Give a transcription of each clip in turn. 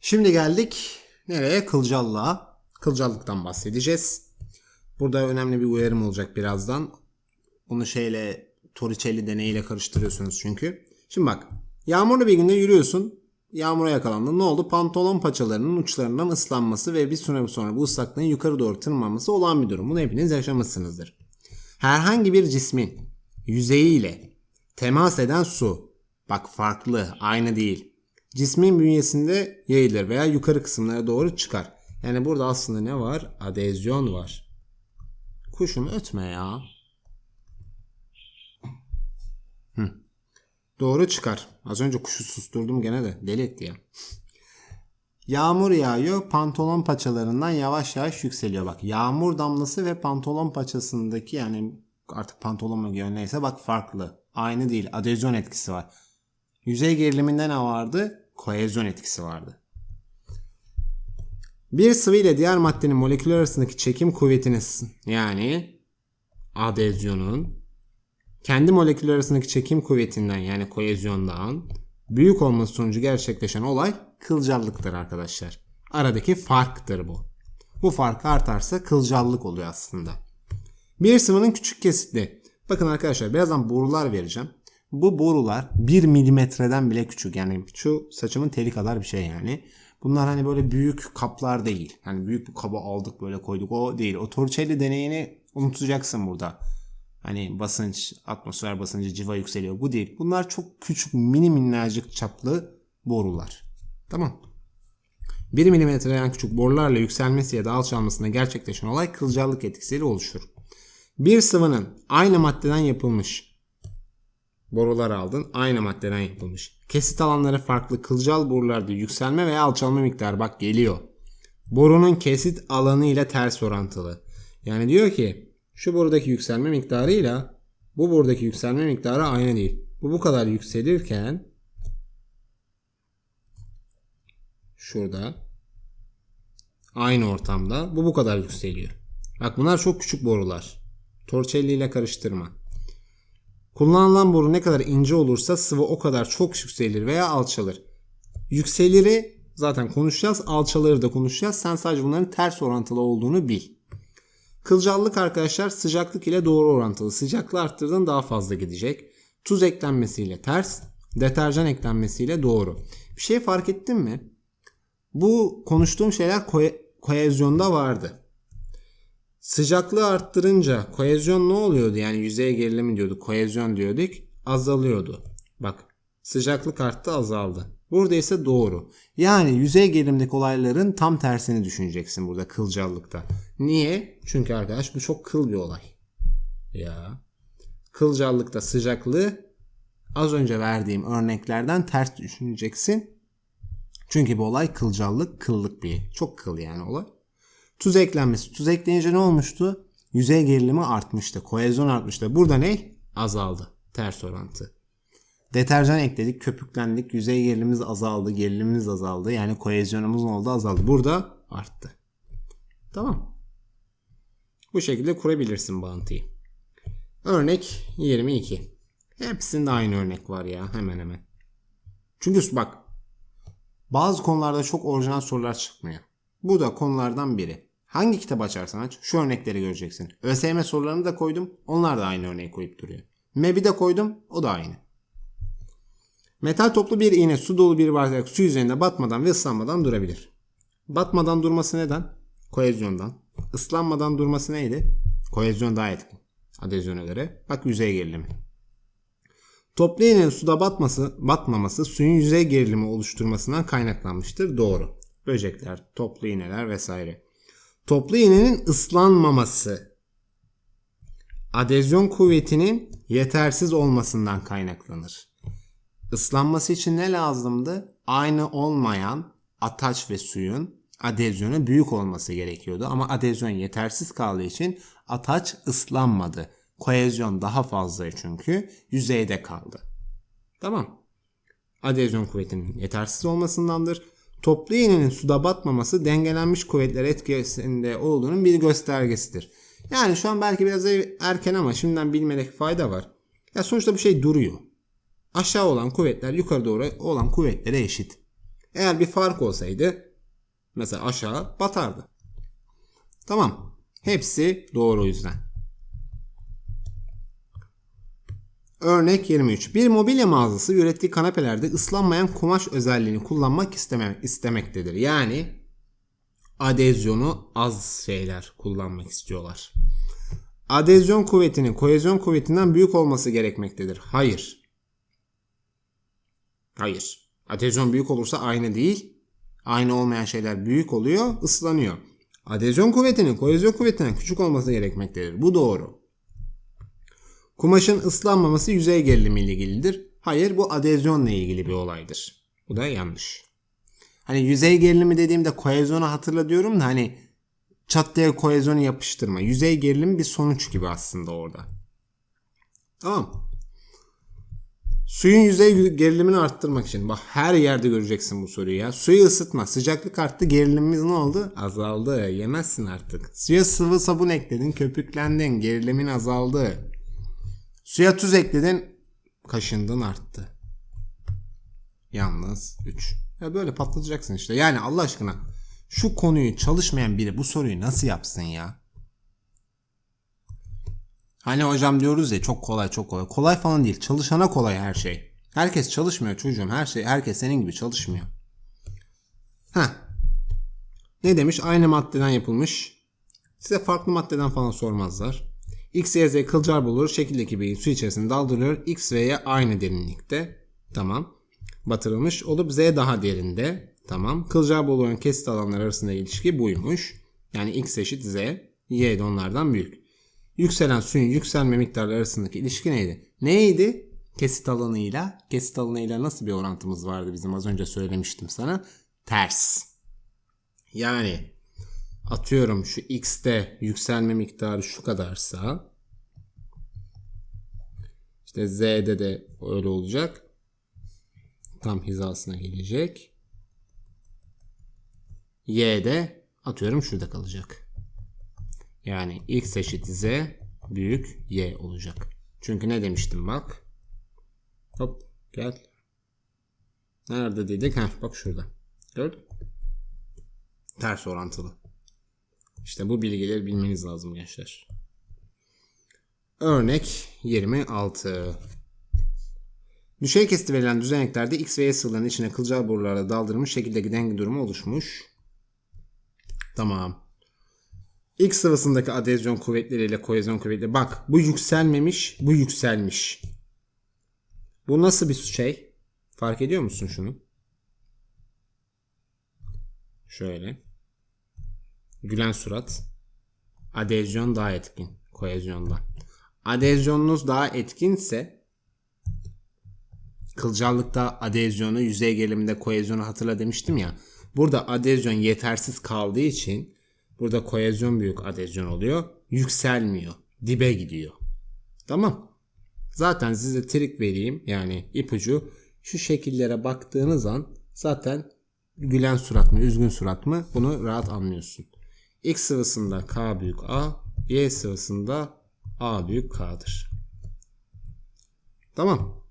Şimdi geldik nereye? Kılcallığa. Kılcallıktan bahsedeceğiz. Burada önemli bir uyarım olacak birazdan. Bunu şeyle Torricelli deneyiyle karıştırıyorsunuz çünkü. Şimdi bak. Yağmurlu bir günde yürüyorsun. Yağmura yakalandın. Ne oldu? Pantolon paçalarının uçlarından ıslanması ve bir süre sonra bu ıslaklığın yukarı doğru tırmanması olan bir durum. Bunu hepiniz yaşamışsınızdır. Herhangi bir cismin yüzeyiyle temas eden su. Bak farklı, aynı değil. Cismin bünyesinde yayılır veya yukarı kısımlara doğru çıkar. Yani burada aslında ne var? Adezyon var. Kuşum ötme ya. Hı. Doğru çıkar. Az önce kuşu susturdum gene de. Deli etti ya. Yağmur yağıyor. Pantolon paçalarından yavaş yavaş yükseliyor. Bak yağmur damlası ve pantolon paçasındaki yani artık pantolon mu neyse bak farklı. Aynı değil. Adezyon etkisi var. Yüzey geriliminde ne vardı? Kohezyon etkisi vardı. Bir sıvı ile diğer maddenin moleküller arasındaki çekim kuvvetinin yani adezyonun kendi moleküller arasındaki çekim kuvvetinden yani kohezyondan büyük olması sonucu gerçekleşen olay kılcallıktır arkadaşlar. Aradaki farktır bu. Bu fark artarsa kılcallık oluyor aslında. Bir sıvının küçük kesitli. Bakın arkadaşlar birazdan borular vereceğim. Bu borular 1 milimetreden bile küçük. Yani şu saçımın teli kadar bir şey yani. Bunlar hani böyle büyük kaplar değil. Hani büyük bir kaba aldık böyle koyduk. O değil. O Torricelli deneyini unutacaksın burada. Hani basınç, atmosfer basıncı civa yükseliyor. Bu değil. Bunlar çok küçük mini minnacık çaplı borular. Tamam. 1 milimetreden küçük borularla yükselmesi ya da alçalmasına gerçekleşen olay kılcallık etkisiyle oluşur. Bir sıvının aynı maddeden yapılmış borular aldın. Aynı maddeden yapılmış. Kesit alanları farklı kılcal borularda yükselme veya alçalma miktarı bak geliyor. Borunun kesit alanı ile ters orantılı. Yani diyor ki şu borudaki yükselme miktarıyla bu borudaki yükselme miktarı aynı değil. Bu bu kadar yükselirken şurada aynı ortamda bu bu kadar yükseliyor. Bak bunlar çok küçük borular. Torricelli ile karıştırma. Kullanılan boru ne kadar ince olursa sıvı o kadar çok yükselir veya alçalır. Yükseliri zaten konuşacağız, alçaları da konuşacağız. Sen sadece bunların ters orantılı olduğunu bil. Kılcallık arkadaşlar sıcaklık ile doğru orantılı. Sıcaklığı arttırdığın daha fazla gidecek. Tuz eklenmesiyle ters, deterjan eklenmesiyle doğru. Bir şey fark ettin mi? Bu konuştuğum şeyler ko- kohezyonda vardı. Sıcaklığı arttırınca kohezyon ne oluyordu? Yani yüzey gerilimi diyorduk. Kohezyon diyorduk. Azalıyordu. Bak sıcaklık arttı azaldı. Burada ise doğru. Yani yüzey gerilimdeki olayların tam tersini düşüneceksin burada kılcallıkta. Niye? Çünkü arkadaş bu çok kıl bir olay. Ya. Kılcallıkta sıcaklığı az önce verdiğim örneklerden ters düşüneceksin. Çünkü bu olay kılcallık, kıllık bir. Çok kıl yani olay. Tuz eklenmesi. Tuz ekleyince ne olmuştu? Yüzey gerilimi artmıştı. Kohezyon artmıştı. Burada ne? Azaldı. Ters orantı. Deterjan ekledik, köpüklendik. Yüzey gerilimimiz azaldı, gerilimimiz azaldı. Yani kohezyonumuz ne oldu? Azaldı. Burada arttı. Tamam. Bu şekilde kurabilirsin bağıntıyı. Örnek 22. Hepsinde aynı örnek var ya hemen hemen. Çünkü bak bazı konularda çok orijinal sorular çıkmıyor. Bu da konulardan biri. Hangi kitap açarsan aç şu örnekleri göreceksin. ÖSYM sorularını da koydum. Onlar da aynı örneği koyup duruyor. MEB'i de koydum. O da aynı. Metal toplu bir iğne su dolu bir bardak su üzerinde batmadan ve ıslanmadan durabilir. Batmadan durması neden? Kohezyondan. Islanmadan durması neydi? Kohezyon daha etkin. Adezyona göre. Bak yüzey gerilimi. Toplu iğnenin suda batması, batmaması suyun yüzey gerilimi oluşturmasından kaynaklanmıştır. Doğru. Böcekler, toplu iğneler vesaire. Toplu iğnenin ıslanmaması adezyon kuvvetinin yetersiz olmasından kaynaklanır. Islanması için ne lazımdı? Aynı olmayan ataç ve suyun adezyonu büyük olması gerekiyordu. Ama adezyon yetersiz kaldığı için ataç ıslanmadı. Kohezyon daha fazla çünkü yüzeyde kaldı. Tamam. Adezyon kuvvetinin yetersiz olmasındandır. Toplu iğnenin suda batmaması dengelenmiş kuvvetler etkisinde olduğunun bir göstergesidir. Yani şu an belki biraz erken ama şimdiden bilmedeki fayda var. Ya sonuçta bu şey duruyor. Aşağı olan kuvvetler yukarı doğru olan kuvvetlere eşit. Eğer bir fark olsaydı mesela aşağı batardı. Tamam. Hepsi doğru o yüzden. Örnek 23. Bir mobilya mağazası ürettiği kanepelerde ıslanmayan kumaş özelliğini kullanmak isteme, istemektedir. Yani adezyonu az şeyler kullanmak istiyorlar. Adezyon kuvvetinin kohezyon kuvvetinden büyük olması gerekmektedir. Hayır. Hayır. Adezyon büyük olursa aynı değil. Aynı olmayan şeyler büyük oluyor, ıslanıyor. Adezyon kuvvetinin kohezyon kuvvetinden küçük olması gerekmektedir. Bu doğru. Kumaşın ıslanmaması yüzey gerilimi ile ilgilidir. Hayır bu adezyonla ilgili bir olaydır. Bu da yanlış. Hani yüzey gerilimi dediğimde kohezyonu hatırla diyorum da hani çat diye kohezyonu yapıştırma. Yüzey gerilimi bir sonuç gibi aslında orada. Tamam. Suyun yüzey gerilimini arttırmak için. Bak her yerde göreceksin bu soruyu ya. Suyu ısıtma. Sıcaklık arttı. Gerilimimiz ne oldu? Azaldı. Yemezsin artık. Suya sıvı sabun ekledin. Köpüklendin. Gerilimin azaldı. Suya tuz ekledin. Kaşındın arttı. Yalnız 3. Ya böyle patlatacaksın işte. Yani Allah aşkına şu konuyu çalışmayan biri bu soruyu nasıl yapsın ya? Hani hocam diyoruz ya çok kolay çok kolay. Kolay falan değil. Çalışana kolay her şey. Herkes çalışmıyor çocuğum. Her şey herkes senin gibi çalışmıyor. Ha. Ne demiş? Aynı maddeden yapılmış. Size farklı maddeden falan sormazlar. X, Y, Z kılcal bulur. Şekildeki bir su içerisinde daldırılıyor. X ve Y aynı derinlikte. Tamam. Batırılmış olup Z daha derinde. Tamam. Kılcal bulunan kesit alanlar arasında ilişki buymuş. Yani X eşit Z. Y de onlardan büyük. Yükselen suyun yükselme miktarları arasındaki ilişki neydi? Neydi? Kesit alanıyla, kesit alanıyla nasıl bir orantımız vardı bizim az önce söylemiştim sana. Ters. Yani atıyorum şu x'te yükselme miktarı şu kadarsa işte z'de de öyle olacak. Tam hizasına gelecek. y'de atıyorum şurada kalacak. Yani x eşit z büyük y olacak. Çünkü ne demiştim bak. Hop gel. Nerede dedik? Heh, bak şurada. Gördün Ters orantılı. İşte bu bilgileri bilmeniz lazım gençler. Örnek 26. Düşey kesiti verilen düzeneklerde X ve Y sıvılarının içine kılcal borularla daldırılmış şekildeki denge durumu oluşmuş. Tamam. X sıvısındaki adezyon kuvvetleriyle kohezyon kuvvetleri. Bak bu yükselmemiş, bu yükselmiş. Bu nasıl bir şey? Fark ediyor musun şunu? Şöyle. Gülen surat. Adezyon daha etkin kohezyonda. Adezyonunuz daha etkinse kılcallıkta adezyonu yüzey geriliminde kohezyonu hatırla demiştim ya. Burada adezyon yetersiz kaldığı için burada kohezyon büyük adezyon oluyor. Yükselmiyor. Dibe gidiyor. Tamam. Zaten size trik vereyim yani ipucu şu şekillere baktığınız an zaten gülen surat mı üzgün surat mı bunu rahat anlıyorsun. X sıvısında K büyük A, Y sıvısında A büyük K'dır. Tamam.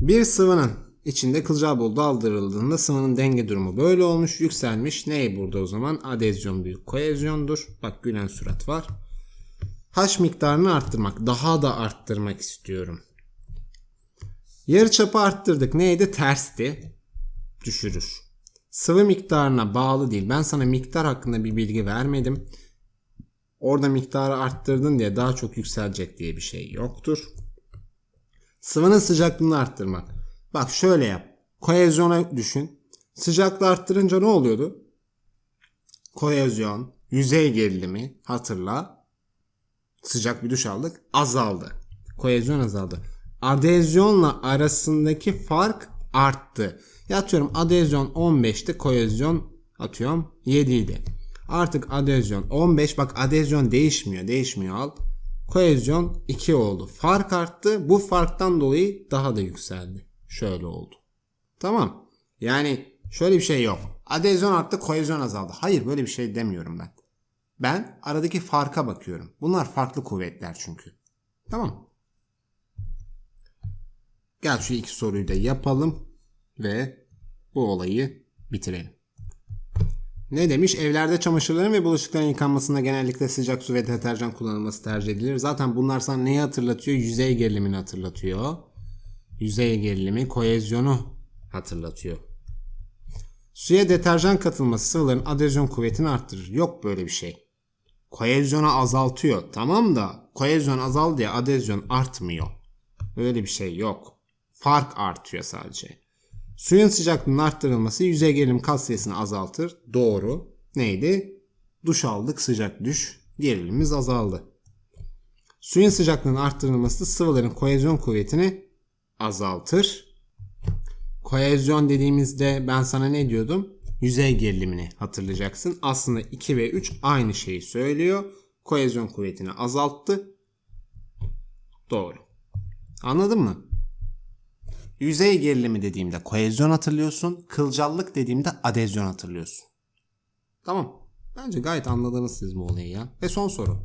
Bir sıvının içinde kılcal bol daldırıldığında sıvının denge durumu böyle olmuş, yükselmiş. Ney burada o zaman? Adezyon büyük kohezyondur. Bak gülen surat var. H miktarını arttırmak, daha da arttırmak istiyorum. Yarı çapı arttırdık. Neydi? Tersti. Düşürür. Sıvı miktarına bağlı değil. Ben sana miktar hakkında bir bilgi vermedim. Orada miktarı arttırdın diye daha çok yükselecek diye bir şey yoktur. Sıvının sıcaklığını arttırmak. Bak şöyle yap. Kohezyona düşün. Sıcaklığı arttırınca ne oluyordu? Kohezyon, yüzey gerilimi hatırla. Sıcak bir duş aldık. Azaldı. Kohezyon azaldı. Adezyonla arasındaki fark arttı. Ya atıyorum adezyon 15'ti kohezyon atıyorum 7 idi. Artık adezyon 15 bak adezyon değişmiyor değişmiyor al. Kohezyon 2 oldu. Fark arttı. Bu farktan dolayı daha da yükseldi. Şöyle oldu. Tamam. Yani şöyle bir şey yok. Adezyon arttı kohezyon azaldı. Hayır böyle bir şey demiyorum ben. Ben aradaki farka bakıyorum. Bunlar farklı kuvvetler çünkü. Tamam. Gel şu iki soruyu da yapalım ve bu olayı bitirelim. Ne demiş? Evlerde çamaşırların ve bulaşıkların yıkanmasında genellikle sıcak su ve deterjan kullanılması tercih edilir. Zaten bunlar sana neyi hatırlatıyor? Yüzey gerilimini hatırlatıyor. Yüzey gerilimi koezyonu hatırlatıyor. Suya deterjan katılması sıvıların adezyon kuvvetini arttırır. Yok böyle bir şey. Koezyonu azaltıyor. Tamam da koezyon azal diye adezyon artmıyor. Öyle bir şey yok. Fark artıyor sadece. Suyun sıcaklığının arttırılması yüzey gerilim kat sayısını azaltır. Doğru. Neydi? Duş aldık sıcak duş. Gerilimimiz azaldı. Suyun sıcaklığının arttırılması sıvıların koezyon kuvvetini azaltır. Koezyon dediğimizde ben sana ne diyordum? Yüzey gerilimini hatırlayacaksın. Aslında 2 ve 3 aynı şeyi söylüyor. Koezyon kuvvetini azalttı. Doğru. Anladın mı? Yüzey gerilimi dediğimde koezyon hatırlıyorsun. Kılcallık dediğimde adezyon hatırlıyorsun. Tamam. Bence gayet anladınız siz bu olayı ya. Ve son soru.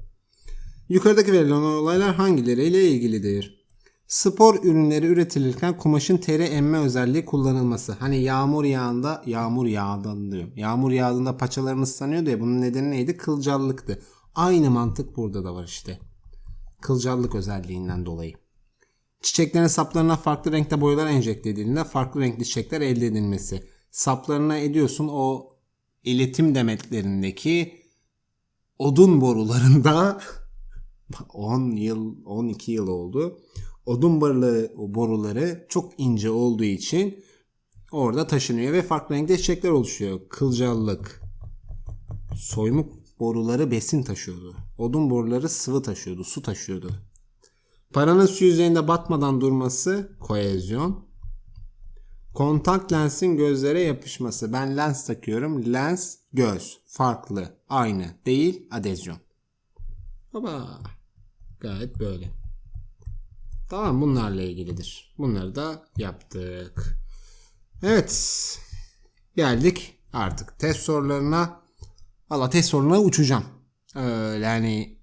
Yukarıdaki verilen olaylar hangileriyle ilgilidir? Spor ürünleri üretilirken kumaşın teri emme özelliği kullanılması. Hani yağmur yağında, yağmur yağdan diyor. Yağmur yağdığında paçaların ıslanıyordu ya bunun nedeni neydi? Kılcallıktı. Aynı mantık burada da var işte. Kılcallık özelliğinden dolayı. Çiçeklerin saplarına farklı renkte boyalar enjekte edildiğinde farklı renkli çiçekler elde edilmesi. Saplarına ediyorsun o iletim demetlerindeki odun borularında 10 yıl 12 yıl oldu. Odun boruları, boruları çok ince olduğu için orada taşınıyor ve farklı renkte çiçekler oluşuyor. Kılcallık. Soymuk boruları besin taşıyordu. Odun boruları sıvı taşıyordu, su taşıyordu. Paranın su yüzeyinde batmadan durması koezyon. Kontak lensin gözlere yapışması. Ben lens takıyorum. Lens göz. Farklı. Aynı. Değil. Adezyon. Baba. Gayet böyle. Tamam bunlarla ilgilidir. Bunları da yaptık. Evet. Geldik artık test sorularına. Valla test sorularına uçacağım. Öyle yani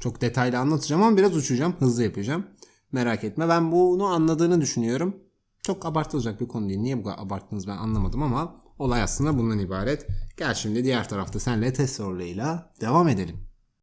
çok detaylı anlatacağım ama biraz uçacağım. Hızlı yapacağım. Merak etme. Ben bunu anladığını düşünüyorum. Çok abartılacak bir konu değil. Niye bu kadar abarttınız ben anlamadım ama olay aslında bundan ibaret. Gel şimdi diğer tarafta senle test sorularıyla devam edelim.